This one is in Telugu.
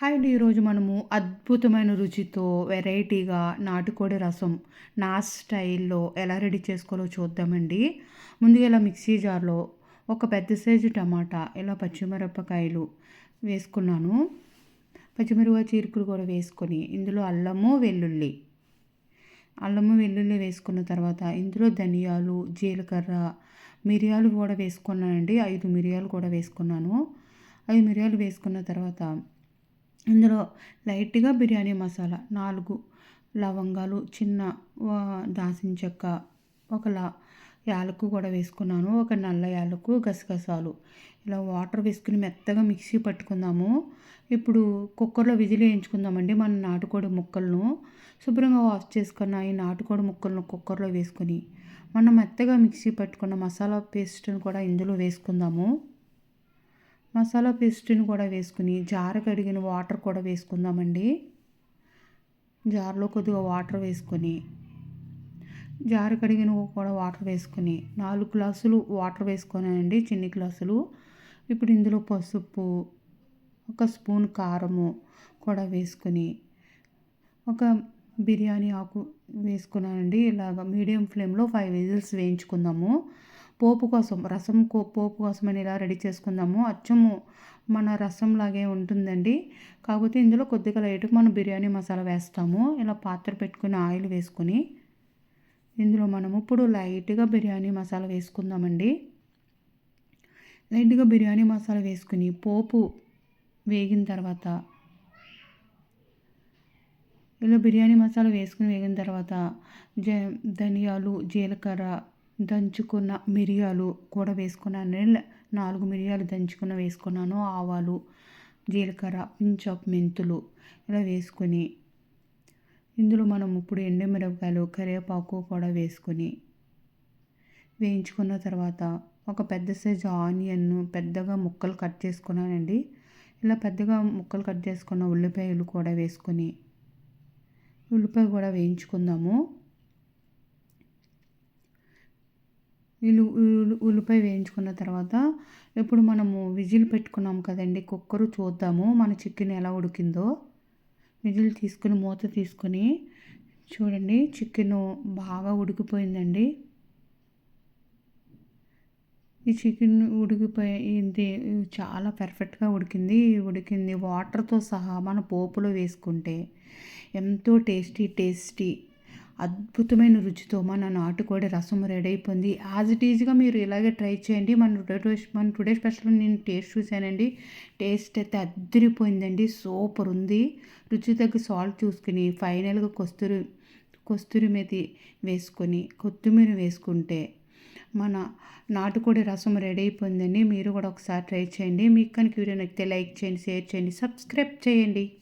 హాయ్ అండి. ఈరోజు మనము అద్భుతమైన రుచితో వెరైటీగా నాటుకోడి రసం నా స్టైల్లో ఎలా రెడీ చేసుకోవాలో చూద్దామండి. ముందుగా ఇలా మిక్సీ జార్లో ఒక పెద్ద సైజు టమాటా ఇలా పచ్చిమిరపకాయలు వేసుకున్నాను. పచ్చిమిరపకాయ చీరుకులు కూడా వేసుకొని ఇందులో అల్లము వెల్లుల్లి. అల్లము వెల్లుల్లి వేసుకున్న తర్వాత ఇందులో ధనియాలు జీలకర్ర మిరియాలు కూడా వేసుకున్నానండి. ఐదు మిరియాలు కూడా వేసుకున్నాను. ఐదు మిరియాలు వేసుకున్న తర్వాత ఇందులో లైట్గా బిర్యానీ మసాలా నాలుగు లవంగాలు చిన్న దాసిన చెక్క ఒక లా యాలకు కూడా వేసుకున్నాను. ఒక నల్ల యాలకు గసగసాలు. ఇలా వాటర్ వేసుకుని మెత్తగా మిక్సీ పట్టుకుందాము. ఇప్పుడు కుక్కర్లో విజిల్ వేయించుకుందామండి మన నాటుకోడి ముక్కలను. శుభ్రంగా వాష్ చేసుకున్న ఈ నాటుకోడి ముక్కలను కుక్కర్లో వేసుకొని మనం మెత్తగా మిక్సీ పట్టుకున్న మసాలా పేస్ట్ని కూడా ఇందులో వేసుకుందాము. మసాలా పేస్ట్ని కూడా వేసుకుని జార కడిగిన వాటర్ కూడా వేసుకుందామండి. జార్లో కొద్దిగా వాటర్ వేసుకొని జార కడిగిన కూడా వాటర్ వేసుకొని నాలుగు గ్లాసులు వాటర్ వేసుకున్నానండి చిన్ని గ్లాసులు. ఇప్పుడు ఇందులో పసుపు ఒక స్పూన్ కారము కూడా వేసుకొని ఒక బిర్యానీ ఆకు వేసుకున్నానండి. ఇలాగ మీడియం ఫ్లేమ్లో ఫైవ్ విజిల్స్ వేయించుకుందాము. పోపు కోసం రసం కో పోపు కోసం అని ఇలా రెడీ చేసుకుందాము అచ్చము మన రసం లాగే ఉంటుందండి. కాకపోతే ఇందులో కొద్దిగా లైట్గా మనం బిర్యానీ మసాలా వేస్తాము. ఇలా పాత్ర పెట్టుకుని ఆయిల్ వేసుకొని ఇందులో మనము ఇప్పుడు లైట్గా బిర్యానీ మసాలా వేసుకుందామండి. లైట్గా బిర్యానీ మసాలా వేసుకుని పోపు వేగిన తర్వాత ఇలా బిర్యానీ మసాలా వేసుకుని వేగిన తర్వాత జ ధనియాలు జీలకర్ర దంచుకున్న మిరియాలు కూడా వేసుకున్నాను. నాలుగు మిరియాలు దంచుకున్న వేసుకున్నాను. ఆవాలు జీలకర్ర పించప్ మెంతులు ఇలా వేసుకొని ఇందులో మనం ఇప్పుడు ఎండుమిరపకాయలు కరివేపాకు కూడా వేసుకొని వేయించుకున్న తర్వాత ఒక పెద్ద సైజు ఆనియన్ పెద్దగా ముక్కలు కట్ చేసుకున్నానండి. ఇలా పెద్దగా ముక్కలు కట్ చేసుకున్న ఉల్లిపాయలు కూడా వేసుకొని ఉల్లిపాయ కూడా వేయించుకుందాము. వీళ్ళు ఉల్లిపాయ వేయించుకున్న తర్వాత ఇప్పుడు మనము విజిల్ పెట్టుకున్నాము కదండి కుక్కరు చూద్దాము మన చికెన్ ఎలా ఉడికిందో. విజిల్ తీసుకుని మూత తీసుకొని చూడండి చికెన్ బాగా ఉడికిపోయిందండి. ఈ చికెన్ ఉడికిపోయింది చాలా పర్ఫెక్ట్గా ఉడికింది. ఉడికింది వాటర్తో సహా మన పోపులో వేసుకుంటే ఎంతో టేస్టీ టేస్టీ అద్భుతమైన రుచితో మన నాటుకోడి రసం రెడీ అయిపోయింది. యాజ్ ఇట్ ఈజ్గా మీరు ఇలాగే ట్రై చేయండి. మన టుడే మన టుడే స్పెషల్ నేను టేస్ట్ చూశానండి. టేస్ట్ అయితే అద్దరిపోయిందండి సూపర్ ఉంది. రుచి తగ్గ సాల్ట్ చూసుకుని ఫైనల్గా కొస్తూరి కొస్తూరి మెతి వేసుకొని కొత్తిమీర వేసుకుంటే మన నాటుకోడి రసం రెడీ అయిపోయిందండి. మీరు కూడా ఒకసారి ట్రై చేయండి. మీకు కనుక వీడియో నచ్చితే లైక్ చేయండి షేర్ చేయండి సబ్స్క్రైబ్ చేయండి.